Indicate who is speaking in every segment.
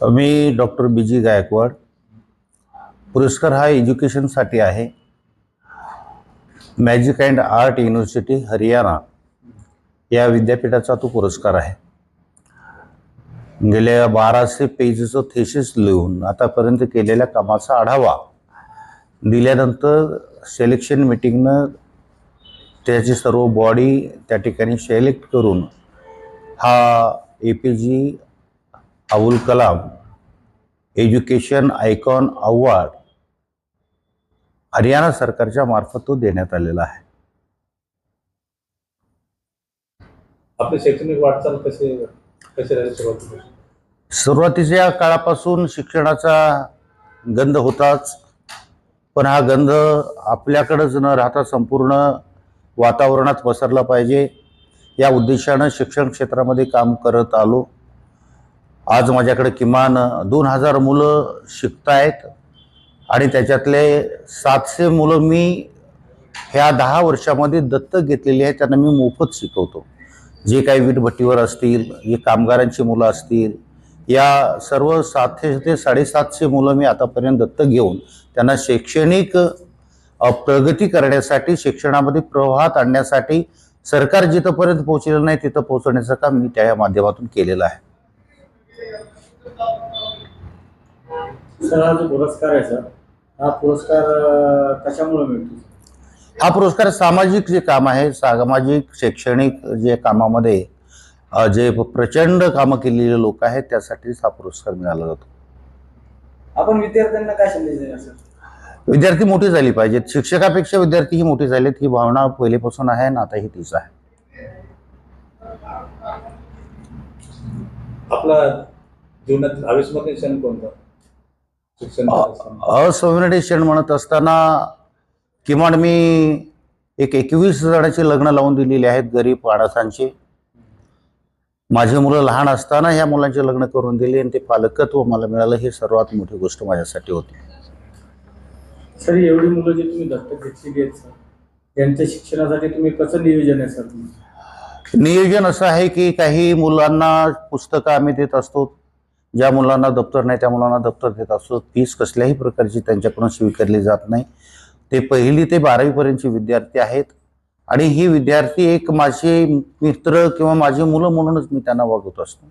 Speaker 1: मी doctor बी जी गायकवाड. पुरस्कार हा एज्युकेशनसाठी आहे. Magic and art university Haryana. या विद्यापीठाचा तो पुरस्कार आहे. गेल्या बाराशे पेजचं थेसिस लिहून आतापर्यंत केलेल्या कामाचा आढावा दिल्यानंतर सिलेक्शन मिटिंगनं त्याची सर्व बॉडी त्या ठिकाणी सिलेक्ट करून हा A P J Abul Kalam education icon award Haryana सरकारच्या मार्फत तो देण्यात आलेला आहे.
Speaker 2: आपली शैक्षणिक वाटचाल कशी कशी राहिली सुरुवातीला
Speaker 1: सुरुवातीच्या काळापासून शिक्षणाचा गंध होताच पण हा गंध आपल्याकडंच न राहता संपूर्ण वातावरणात पसरला पाहिजे. या उद्देशानं शिक्षण क्षेत्रामध्ये काम करत आलो. आज माझ्याकडे किमान दोन हजार मुलं शिकतायत आणि त्याच्यातले सातशे मुलं मी ह्या दहा वर्षामध्ये दत्तक घेतलेली आहे त्यांना मी मोफत शिकवतो. जे काही वीटभट्टीवर असतील जे कामगारांची मुलं असतील या सर्व सातशे ते साडेसातशे मुलं मी आतापर्यंत दत्तक घेऊन त्यांना शैक्षणिक प्रगती करण्यासाठी शिक्षणामध्ये प्रवाहात आणण्यासाठी सरकार जिथंपर्यंत पोहोचलेलं नाही तिथं पोहोचवण्याचं काम मी त्या माध्यमातून केलेलं आहे.
Speaker 3: हा जो पुरस्कार आहे सर हा पुरस्कार कशामुळे मिळतो
Speaker 1: हा पुरस्कार सामाजिक जे काम आहे सामाजिक शैक्षणिक जे कामामध्ये अ, जे प्रचंड कामं केलेले लोक आहेत त्यासाठीच हा पुरस्कार मिळाला जातो.
Speaker 3: आपण विद्यार्थ्यांना काय संदेश देणार सर?
Speaker 1: विद्यार्थी मोठी झाली पाहिजेत. शिक्षकापेक्षा विद्यार्थी ही मोठी झालीत ही भावना पहिलेपासून आहे आणि आताही तीच आहे.
Speaker 2: आपला जीवनातील अविस्मरणीय क्षण कोणता?
Speaker 1: असंविनडी क्षण म्हणत असताना किमान मी एक एकवीस जणांची लग्न लावून दिलेली आहेत गरीब अनाथांची माझी मुलं लहान असताना ह्या मुलांचे लग्न करून दिले आणि ते पालकत्व मला मिळालं. ही सर्वात मोठी गोष्ट माझ्यासाठी होती.
Speaker 3: सर एवढी मुलं जी तुम्ही दत्तक घेतलेली आहेत सर त्यांच्या शिक्षणासाठी तुम्ही कसं नियोजन आहे सर?
Speaker 1: नियोजन असं आहे की काही मुलांना पुस्तकं आम्ही देत असतो. ज्या मुलांना दप्तर नाही त्या मुलांना दप्तर देत असतो फीस कसल्याही प्रकारची त्यांच्याकडून स्वीकारली जात नाही. ते पहिली ते बारावीपर्यंतचे विद्यार्थी आहेत आणि ही विद्यार्थी एक माझे मित्र किंवा माझी मुलं म्हणूनच मी त्यांना वागवत असतो.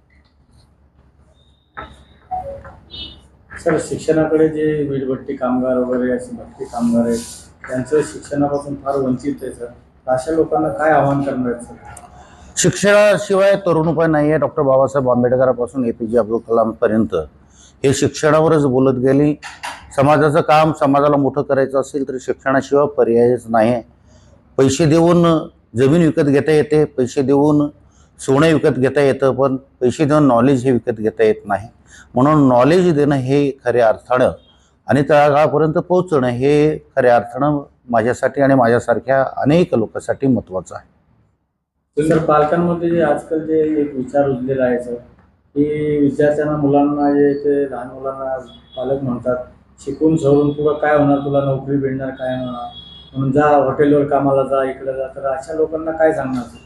Speaker 3: सर शिक्षणाकडे जे वीटभट्टी कामगार वगैरे असे भट्टी कामगार आहेत त्यांचं शिक्षणापासून फार वंचित आहे सर. अशा लोकांना काय आव्हान करणार आहेत सर?
Speaker 1: शिक्षणाशिवाय तरुण उपाय नाही आहे डॉक्टर बाबासाहेब आंबेडकरापासून ए पी जे अब्दुल कलामपर्यंत हे शिक्षणावरच बोलत गेली. समाजाचं काम समाजाला मोठं करायचं असेल तर शिक्षणाशिवाय पर्यायच नाही आहे पैसे देऊन जमीन विकत घेता येते. पैसे देऊन सोनं विकत घेता येतं पण पैसे देऊन नॉलेज हे विकत घेता येत नाही. म्हणून नॉलेज देणं हे खऱ्या अर्थानं आणि तळागाळापर्यंत पोहोचणं हे खऱ्या अर्थानं माझ्यासाठी आणि माझ्यासारख्या अनेक लोकांसाठी महत्त्वाचं आहे.
Speaker 3: सर पालकांमध्ये जे आजकाल जे एक विचार रुजलेला आहे सर की विद्यार्थ्यांना मुलांना जे ते लहान मुलांना पालक म्हणतात शिकून सवरून तुला काय होणार तुला नोकरी भेटणार काय होणार? म्हणून जा हॉटेलवर कामाला जा इकडे जा. तर अशा लोकांना काय सांगणार सर?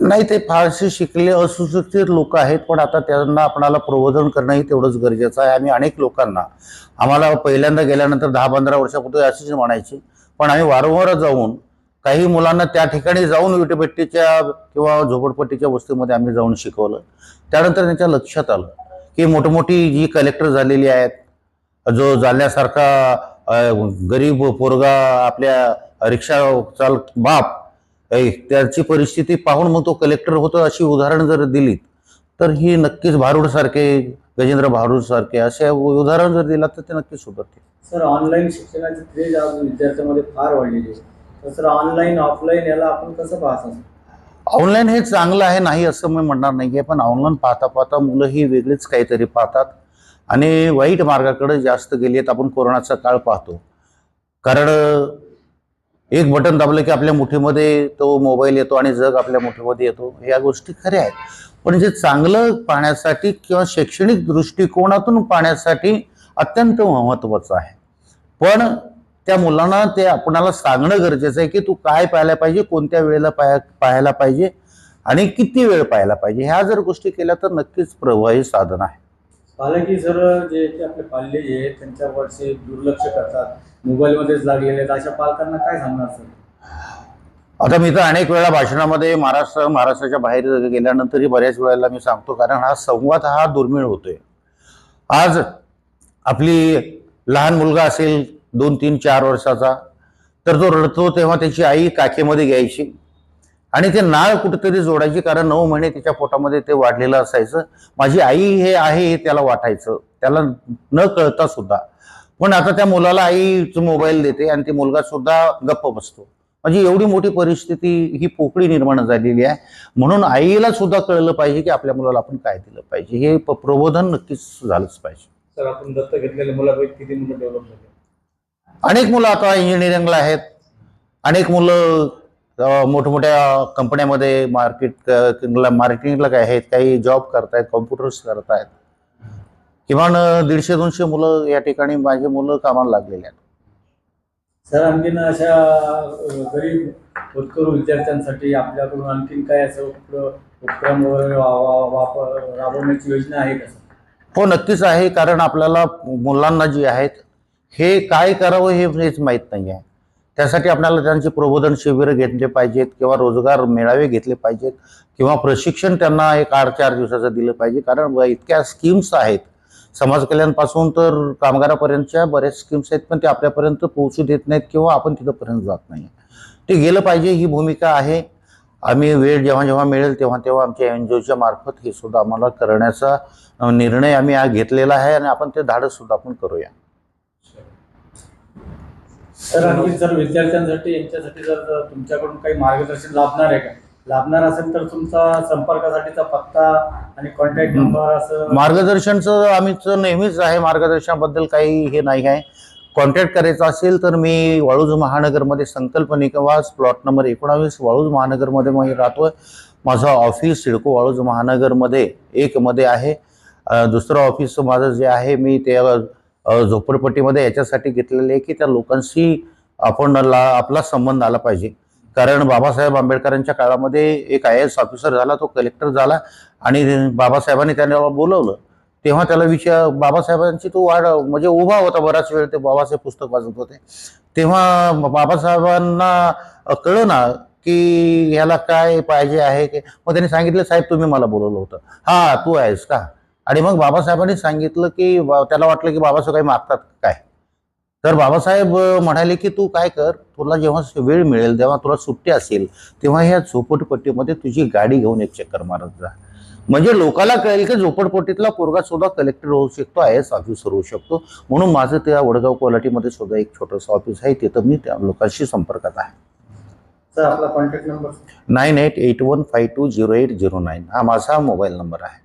Speaker 1: नाही ते फारसे शिकले असुशिक्षित लोक आहेत पण आता त्यांना आपणाला प्रबोधन करणंही तेवढंच गरजेचं आहे. आम्ही अनेक लोकांना आम्हाला पहिल्यांदा गेल्यानंतर दहा पंधरा वर्षापूर्वी अशीच म्हणायची पण आम्ही वारंवार जाऊन काही मुलांना त्या ठिकाणी जाऊन विटेभट्टीच्या किंवा झोपडपट्टीच्या वस्तीमध्ये आम्ही जाऊन शिकवलं. त्यानंतर त्यांच्या लक्षात आलं की मोठमोठी जी कलेक्टर झालेली आहेत जो जाण्यासारखा गरीब पोरगा आपल्या रिक्षा चाल बाप त्याची परिस्थिती पाहून मग तो कलेक्टर होतो अशी उदाहरण जर दिलीत तर ही नक्कीच भारूडसारखे गजेंद्र भारूड सारखे असे उदाहरण जर दिला तर ते नक्कीच सुधारतील.
Speaker 3: सर ऑनलाईन शिक्षणाची क्रेज आज विद्यार्थ्यांमध्ये फार वाढलेली आहे. सर ऑनलाईन ऑफलाईन याला आपण कसं पाहता
Speaker 1: ऑनलाईन हे चांगलं आहे नाही असं मी म्हणणार नाही आहे पण ऑनलाईन पाहता पाहता मुलं ही वेगळीच काहीतरी पाहतात. आणि वाईट मार्गाकडे जास्त गेली आहेत आपण कोरोनाचा काळ पाहतो. कारण एक बटन दाबलं की आपल्या मुठीमध्ये तो मोबाईल येतो आणि जग आपल्या मुठीमध्ये येतो या गोष्टी खऱ्या आहेत. पण जे चांगलं पाहण्यासाठी किंवा शैक्षणिक दृष्टिकोनातून पाहण्यासाठी अत्यंत महत्त्वाचं आहे. पण त्या मुलांना ते आपणाला सांगणं गरजेचं आहे की तू काय पाहायला पाहिजे कोणत्या वेळेला पाया पाहायला पाहिजे आणि किती वेळ पाहायला पाहिजे. ह्या जर गोष्टी केल्या तर नक्कीच प्रभावी साधन आहे.
Speaker 3: पालकही सर जे आपले पाल्य जे आहेत त्यांच्यावरचे दुर्लक्ष करतात मोबाईलमध्येच लागलेले आहेत अशा पालकांना काय सांगणार सर?
Speaker 1: आता मी तर अनेक वेळा भाषणामध्ये महाराष्ट्र महाराष्ट्राच्या बाहेर गेल्यानंतरही बऱ्याच वेळेला मी सांगतो कारण हा संवाद हा दुर्मिळ होतोय. आज आपली लहान मुलगा असेल दोन तीन चार वर्षाचा. तर तो रडतो तेव्हा त्याची आई काखेमध्ये घ्यायची. आणि ते नाळ कुठेतरी जोडायची कारण नऊ महिने तिच्या पोटामध्ये ते वाढलेलं असायचं. माझी आई हे आहे हे त्याला वाटायचं. त्याला न कळता सुद्धा. पण आता त्या मुलाला आईच मोबाईल देते आणि ते मुलगा सुद्धा गप्प बसतो. म्हणजे एवढी मोठी परिस्थिती ही पोकळी निर्माण झालेली आहे. म्हणून आईला सुद्धा कळलं पाहिजे की आपल्या मुलाला आपण काय दिलं पाहिजे. हे प्रबोधन नक्कीच झालंच पाहिजे.
Speaker 2: सर आपण दत्त घेतलेल्या मुलापैकी किती मुलं डेव्हलप झाले?
Speaker 1: अनेक मुलं आता इंजिनिअरिंगला आहेत. अनेक मुलं मोठमोठ्या कंपन्यामध्ये मार्केट मार्केटिंगला काय आहेत काही जॉब करतायत कॉम्प्युटर्स करतायत. किमान दीडशे दोनशे मुलं या ठिकाणी माझे मुलं कामाला लागलेले आहेत.
Speaker 3: सर आणखीन अशा गरीब होतकरू विद्यार्थ्यांसाठी आपल्याकडून आणखीन काय असं उपक्र- उपक्रम वगैरे राबवण्याची योजना आहे का
Speaker 1: हो नक्कीच आहे. कारण आपल्याला मुलांना जे आहेत हे काय करावं हे हेच माहीत नाही आहे त्यासाठी आपल्याला त्यांचे प्रबोधन शिबिरं घेतले पाहिजेत किंवा रोजगार मेळावे घेतले पाहिजेत किंवा प्रशिक्षण त्यांना एक आठ चार दिवसाचं दिलं पाहिजे. कारण इतक्या स्कीम्स आहेत. समाज कल्याणपासून तर कामगारापर्यंतच्या बऱ्याच स्कीम्स आहेत पण ते आपल्यापर्यंत पोहोचू देत नाहीत किंवा आपण तिथंपर्यंत जात नाही ते गेलं पाहिजे ही भूमिका आहे. आम्ही वेळ जेव्हा जेव्हा मिळेल तेव्हा तेव्हा आमच्या एन जी ओच्या मार्फत हे सुद्धा आम्हाला करण्याचा निर्णय आम्ही आज घेतलेला आहे आणि आपण ते धाडस सुद्धा आपण करूया.
Speaker 3: सर आणखी सर विद्यार्थ्यांसाठी यांच्यासाठी जर जर तुमच्याकडून काही मार्गदर्शन लाभणार आहे का? लाभणार असेल तर तुमचा संपर्कासाठीचा पत्ता आणि कॉन्टॅक्ट नंबर असं
Speaker 1: मार्गदर्शनचं आम्हीच नेहमीच आहे मार्गदर्शनाबद्दल काही हे नाही आहे. कॉन्टॅक्ट करायचा असेल तर मी वाळूज महानगरमध्ये संकल्प निवास प्लॉट नंबर एकोणावीस वाळूज महानगरमध्ये मी राहतोय. माझं ऑफिस सिडको वाळूज महानगरमध्ये एकमध्ये आहे. दुसरं ऑफिस माझं जे आहे मी ते झोपडपट्टीमध्ये याच्यासाठी घेतलेले आहे की त्या लोकांशी आपण ला आपला संबंध आला पाहिजे. कारण बाबासाहेब आंबेडकरांच्या काळामध्ये एक आय एस ऑफिसर झाला तो कलेक्टर झाला आणि बाबासाहेबांनी त्याला बोलवलं तेव्हा त्याला विचार बाबासाहेबांची तो वाढ म्हणजे उभा होता बराच वेळ ते बाबासाहेब पुस्तक वाचत होते. तेव्हा बाबासाहेबांना कळलं ना की ह्याला काय पाहिजे आहे की मग त्यांनी सांगितलं साहेब तुम्ही मला बोलवलं होतं. हां तू आहेस का? आणि मग बाबासाहेबांनी सांगितलं की त्याला वाटलं की बाबासाहेब काही मागतात काय? तर बाबासाहेब म्हणाले की तू काय कर तुला जेव्हा वेळ मिळेल तेव्हा तुला सुट्टी असेल तेव्हा ह्या झोपडपट्टीमध्ये तुझी गाडी घेऊन एक चक्कर मारत जा. म्हणजे लोकाला कळेल की झोपडपट्टीतला पोरगा सुद्धा कलेक्टर होऊ शकतो आय एस ऑफिसर होऊ शकतो. म्हणून माझं त्या वडगाव कोल्हाटीमध्ये सुद्धा एक छोटंसं ऑफिस आहे तिथं मी त्या लोकांशी संपर्कात आहे.
Speaker 3: सर आपला contact number
Speaker 1: nine eight eight one five two zero eight zero nine हा माझा मोबाईल नंबर आहे.